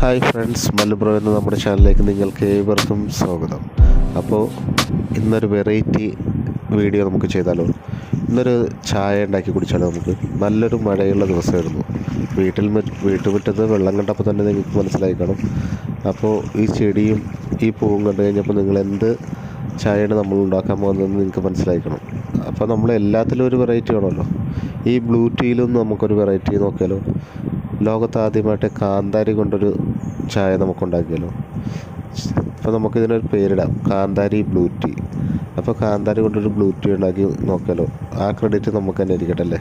Hi friends മലബ്രോ എന്ന നമ്മുടെ ചാനലിലേക്ക് നിങ്ങൾക്ക് ഏവർക്കും സ്വാഗതം. അപ്പോൾ ഇന്നൊരു വെറൈറ്റി വീഡിയോ നമുക്ക് ചെയ്താലോ? ഇന്നൊരു ചായ ഉണ്ടാക്കി കുടിച്ചാലോ നമുക്ക്? നല്ലൊരു മഴയുള്ള ദിവസമായിരുന്നു. വീട്ടിൽ വീട്ടുമുറ്റത്ത് വെള്ളം കണ്ടപ്പോൾ തന്നെ നിങ്ങൾക്ക് മനസ്സിലായി കാണും. അപ്പോൾ ഈ ചെടിയും ഈ പൂവും കണ്ടു കഴിഞ്ഞപ്പോൾ നിങ്ങൾ എന്ത് ചായയാണ് നമ്മൾ ഉണ്ടാക്കാൻ പോകുന്നതെന്ന് നിങ്ങൾക്ക് മനസ്സിലാക്കണം അപ്പോൾ നമ്മൾ എല്ലാത്തിലും ഒരു വെറൈറ്റി വേണമല്ലോ ഈ ബ്ലൂ ടീയിലും നമുക്കൊരു വെറൈറ്റി നോക്കിയാലോ? ലോകത്ത് ആദ്യമായിട്ട് കാന്താരി കൊണ്ടൊരു ചായ നമുക്ക് ഉണ്ടാക്കിയാലോ അപ്പോൾ നമുക്കിതിനൊരു പേരിടാം. കാന്താരി ബ്ലൂ ടീ. അപ്പോൾ കാന്താരി കൊണ്ടൊരു ബ്ലൂ ടീ ഉണ്ടാക്കി നോക്കിയാലോ. ആ ക്രെഡിറ്റ് നമുക്ക് തന്നെ ഇരിക്കട്ടെ അല്ലേ?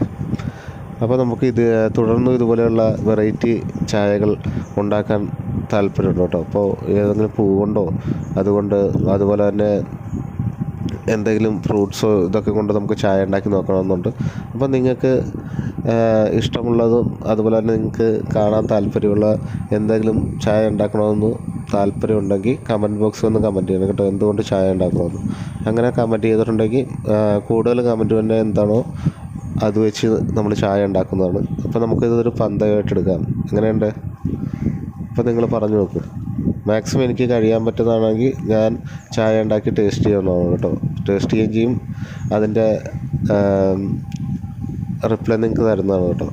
അപ്പോൾ നമുക്ക് ഇത് തുടർന്നും ഇതുപോലെയുള്ള വെറൈറ്റി ചായകൾ ഉണ്ടാക്കാൻ താല്പര്യമുണ്ട് കേട്ടോ അപ്പോൾ ഏതെങ്കിലും പൂ കൊണ്ടോ അതുകൊണ്ട് അതുപോലെ തന്നെ എന്തെങ്കിലും ഫ്രൂട്ട്സോ ഇതൊക്കെ കൊണ്ട് നമുക്ക് ചായ ഉണ്ടാക്കി നോക്കണമെന്നുണ്ട്. അപ്പോൾ നിങ്ങൾക്ക് ഇഷ്ടമുള്ളതും അതുപോലെ തന്നെ നിങ്ങൾക്ക് കാണാൻ താല്പര്യമുള്ള എന്തെങ്കിലും ചായ ഉണ്ടാക്കണമെന്ന് താല്പര്യമുണ്ടെങ്കിൽ കമന്റ് ബോക്സിൽ ഒന്ന് കമന്റ് ചെയ്യണം കേട്ടോ. എന്തുകൊണ്ട് ചായ ഉണ്ടാക്കണമെന്ന്. അങ്ങനെ കമന്റ് ചെയ്തിട്ടുണ്ടെങ്കിൽ കൂടുതൽ കമന്റ് തന്നെ എന്താണോ അത് വെച്ച് നമ്മൾ ചായ ഉണ്ടാക്കുന്നതാണ്. അപ്പോൾ നമുക്കിതൊരു പന്തയമായിട്ട് എടുക്കാം. എങ്ങനെയുണ്ട്? അപ്പോൾ നിങ്ങൾ പറഞ്ഞു നോക്ക്. മാക്സിമം എനിക്ക് കഴിയാൻ പറ്റുന്നതാണെങ്കിൽ ഞാൻ ചായ ഉണ്ടാക്കി ടേസ്റ്റ് ചെയ്യുന്നതാണ് കേട്ടോ. ടേസ്റ്റ് ചെയ്യുകയും ചെയ്യും. അതിന്റെ റിപ്ലൈ നിങ്ങൾക്ക് തരുന്നതാണ് കേട്ടോ.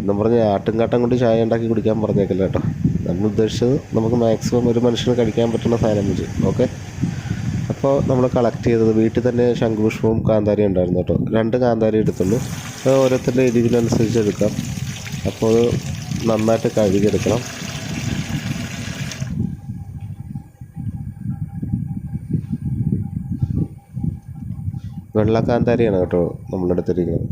എന്നും പറഞ്ഞ് ആട്ടുംകാട്ടം കൊണ്ട് ചായ ഉണ്ടാക്കി കുടിക്കാൻ പറഞ്ഞേക്കില്ല കേട്ടോ. നമ്മൾ ഉദ്ദേശിച്ചത് നമുക്ക് മാക്സിമം ഒരു മനുഷ്യന് കഴിക്കാൻ പറ്റുന്ന സാധനം വെച്ച് ഓക്കെ അപ്പോൾ നമ്മൾ കളക്ട് ചെയ്തത് വീട്ടിൽ തന്നെ ശംഖുപുഷ്പവും കാന്താരി ഉണ്ടായിരുന്നു കേട്ടോ. രണ്ട് കാന്താരി എടുത്തുള്ളൂ. ഓരോരുത്തരുടെ രീതിയിലനുസരിച്ച് എടുക്കാം. അപ്പോൾ അത് നന്നായിട്ട് കഴുകിയെടുക്കണം. വെള്ള കാന്താരിയാണ് കേട്ടോ നമ്മളെടുത്തിരിക്കുന്നത്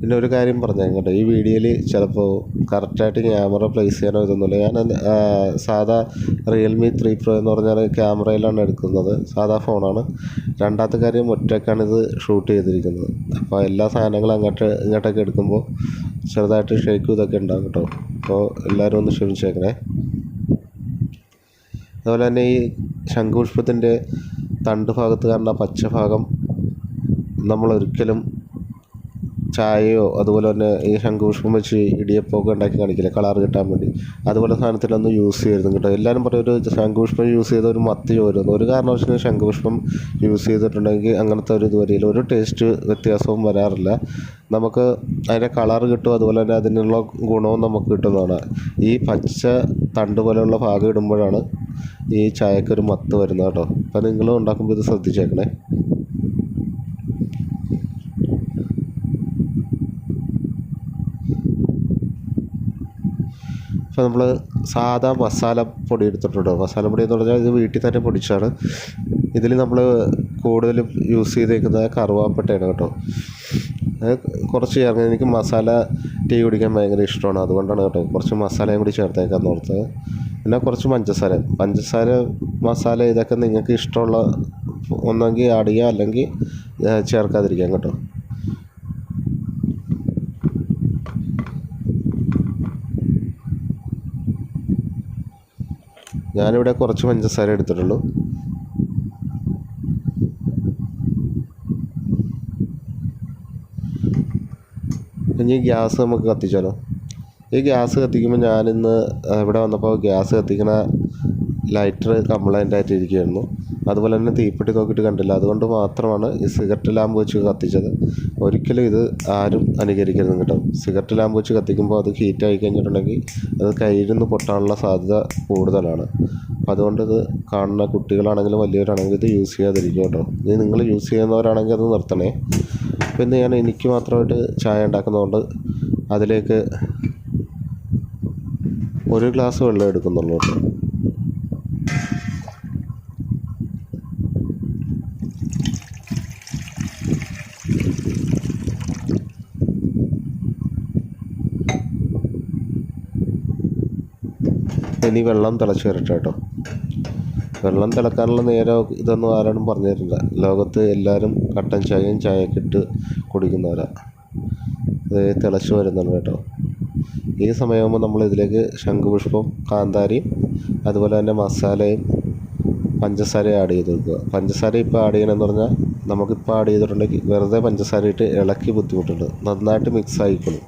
പിന്നെ ഒരു കാര്യം പറഞ്ഞേക്കാം കേട്ടോ ഈ വീഡിയോയിൽ ചിലപ്പോൾ കറക്റ്റായിട്ട് ക്യാമറ പ്ലേസ് ചെയ്യാനോ ഇതൊന്നുമില്ല. ഞാൻ സാധാ റിയൽമി ത്രീ പ്രോ എന്ന് പറഞ്ഞാൽ ക്യാമറയിലാണ് എടുക്കുന്നത്. സാധാ ഫോണാണ്. രണ്ടാമത്തെ കാര്യം ഒറ്റക്കാണ് ഇത് ഷൂട്ട് ചെയ്തിരിക്കുന്നത്. അപ്പോൾ എല്ലാ സാധനങ്ങളും അങ്ങോട്ട് ഇങ്ങോട്ടൊക്കെ എടുക്കുമ്പോൾ ചെറുതായിട്ട് ഷേക്കും ഇതൊക്കെ ഉണ്ടാകും കേട്ടോ. അപ്പോൾ എല്ലാവരും ഒന്ന് ക്ഷമിച്ചേക്കണേ. അതുപോലെ തന്നെ ഈ ശംഖുപുഷ്പത്തിന്റെ തണ്ട് ഭാഗത്ത് കാണുന്ന നമ്മൾ ഒരിക്കലും ചായയോ അതുപോലെ തന്നെ ഈ ശംഖുപുഷ്പം വെച്ച് ഇടിയപ്പമൊക്കെ ഉണ്ടാക്കി കാണിക്കില്ല? കളർ കിട്ടാൻ വേണ്ടി. അതുപോലെ സാധനത്തിലൊന്നും യൂസ് ചെയ്യരുത് കേട്ടോ. എല്ലാവരും പറയും ഒരു ശംഖുപുഷ്പം യൂസ് ചെയ്ത ഒരു മത്തിയോ ഒരു ഒരു കാരണവശാലും ശംഖുപുഷ്പം യൂസ് ചെയ്തിട്ടുണ്ടെങ്കിൽ അങ്ങനത്തെ ഒരു ഇത് ഒരു ടേസ്റ്റ് വ്യത്യാസവും വരാറില്ല. നമുക്ക് അതിന്റെ കളർ കിട്ടും അതുപോലെ തന്നെ അതിനുള്ള ഗുണവും നമുക്ക് കിട്ടുന്നതാണ്. ഈ പച്ച തണ്ട് പോലെയുള്ള ഭാഗം ഇടുമ്പോഴാണ് ഈ ചായക്കൊരു മത്ത് വരുന്നത് കേട്ടോ. അപ്പോൾ നിങ്ങൾ ഉണ്ടാക്കുമ്പോൾ ഇത് ശ്രദ്ധിച്ചേക്കണേ. അപ്പം നമ്മൾ സാധാ മസാല പൊടി എടുത്തിട്ടുണ്ട്. മസാല പൊടി എന്ന് പറഞ്ഞാൽ ഇത് വീട്ടിൽ തന്നെ പൊടിച്ചാണ്. ഇതിൽ നമ്മൾ കൂടുതലും യൂസ് ചെയ്തേക്കുന്നത് കറുവാപ്പട്ടയാണ് കേട്ടോ. കുറച്ച് ചേർന്ന് എനിക്ക് മസാല ടീ കുടിക്കാൻ ഭയങ്കര ഇഷ്ടമാണ്. അതുകൊണ്ടാണ് കേട്ടോ കുറച്ച് മസാലയും കൂടി ചേർത്തേക്കാൻ ഓർത്തത്. പിന്നെ കുറച്ച് പഞ്ചസാര. പഞ്ചസാര മസാല ഇതൊക്കെ നിങ്ങൾക്ക് ഇഷ്ടമുള്ള ഒന്നെങ്കിൽ ആഡ് ചെയ്യുക. അല്ലെങ്കിൽ ചേർക്കാതിരിക്കാം കേട്ടോ. ഞാനിവിടെ കുറച്ച് പഞ്ചസാര എടുത്തിട്ടുള്ളൂ. ഇനി ഗ്യാസ് നമുക്ക് കത്തിച്ചാലോ? ഈ ഗ്യാസ് കത്തിക്കുമ്പോൾ ഞാനിന്ന് ഇവിടെ വന്നപ്പോൾ ഗ്യാസ് കത്തിക്കണ ലൈറ്റർ കംപ്ലൈന്റ് ആയിട്ട് ഇരിക്കുകയായിരുന്നു. അതുപോലെ തന്നെ തീപ്പെട്ടി നോക്കിയിട്ട് കണ്ടില്ല. അതുകൊണ്ട് മാത്രമാണ് ഈ സിഗരറ്റ് ലാമ്പ് വെച്ച് കത്തിച്ചത്. ഒരിക്കലും ഇത് ആരും അനുകരിക്കരുത് കേട്ടോ. സിഗരറ്റ് ലാമ്പ് വെച്ച് കത്തിക്കുമ്പോൾ അത് ഹീറ്റ് ആയി കഴിഞ്ഞിട്ടുണ്ടെങ്കിൽ അത് കയ്യിൽ നിന്ന് പൊട്ടാനുള്ള സാധ്യത കൂടുതലാണ്. അപ്പോൾ അതുകൊണ്ട് ഇത് കാണുന്ന കുട്ടികളാണെങ്കിലും വലിയവരാണെങ്കിലും ഇത് യൂസ് ചെയ്യാതിരിക്കും കേട്ടോ. ഇനി നിങ്ങൾ യൂസ് ചെയ്യുന്നവരാണെങ്കിൽ അത് നിർത്തണേ. പിന്നെ ഞാൻ എനിക്ക് മാത്രമായിട്ട് ചായ ഉണ്ടാക്കുന്നതുകൊണ്ട് അതിലേക്ക് ഒരു ഗ്ലാസ് വെള്ളം എടുക്കുന്നുള്ളൂ കേട്ടോ. ഇനി വെള്ളം തിളച്ച് വരട്ടെ കേട്ടോ. വെള്ളം തിളക്കാനുള്ള നേരം ഇതൊന്നും ആരോടും പറഞ്ഞു തരില്ല ലോകത്ത് എല്ലാവരും കട്ടൻ ചായയും ചായയൊക്കെ ഇട്ട് കുടിക്കുന്നവരാണ് ഇത് തിളച്ച് വരുന്നുണ്ട് കേട്ടോ. ഈ സമയമാകുമ്പോൾ നമ്മൾ ഇതിലേക്ക് ശംഖുപുഷ്പം കാന്താരിയും അതുപോലെ തന്നെ മസാലയും പഞ്ചസാര ആഡ് ചെയ്ത് കൊടുക്കുക പഞ്ചസാര ഇപ്പോൾ ആഡ് ചെയ്യണമെന്ന് പറഞ്ഞാൽ നമുക്കിപ്പോൾ ആഡ് ചെയ്തിട്ടുണ്ടെങ്കിൽ വെറുതെ പഞ്ചസാര ഇട്ട് ഇളക്കി ബുദ്ധിമുട്ടുണ്ട്. നന്നായിട്ട് മിക്സ് ആയിക്കോളും.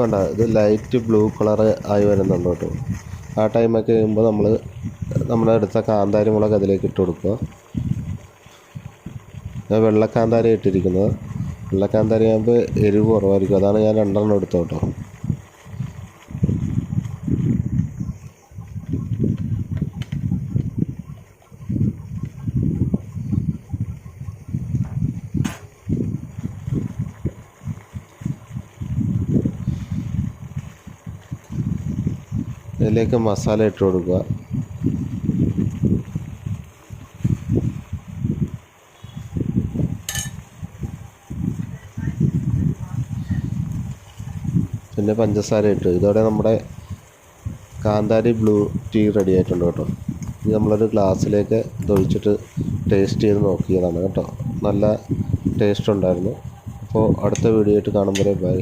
വേണ്ട ഇത് ലൈറ്റ് ബ്ലൂ കളർ ആയി വരുന്നുണ്ട് കേട്ടോ. ആ ടൈമൊക്കെ കഴിയുമ്പോൾ നമ്മൾ നമ്മുടെ അടുത്ത കാന്താരി മുളക് അതിലേക്ക് ഇട്ട് കൊടുക്കുക. ഞാൻ വെള്ളക്കാന്താരി ഇട്ടിരിക്കുന്നത് വെള്ളക്കാന്താരി ആകുമ്പോൾ എരിവ് കുറവായിരിക്കും. അതാണ് ഞാൻ രണ്ടെണ്ണം എടുത്തത് കേട്ടോ. ഇതിലേക്ക് മസാല ഇട്ട് കൊടുക്കുക. പിന്നെ പഞ്ചസാര ഇട്ട്. ഇതോടെ നമ്മുടെ കാന്താരി ബ്ലൂ ടീ റെഡി ആയിട്ടുണ്ട് കേട്ടോ. ഇത് നമ്മളൊരു ഗ്ലാസ്സിലേക്ക് ഇതൊഴിച്ചിട്ട് ടേസ്റ്റ് ചെയ്ത് നോക്കിയതാണ് കേട്ടോ. നല്ല ടേസ്റ്റ് ഉണ്ടായിരുന്നു. അപ്പോൾ അടുത്ത വീഡിയോ ആയിട്ട് കാണുമ്പോൾ ബൈ.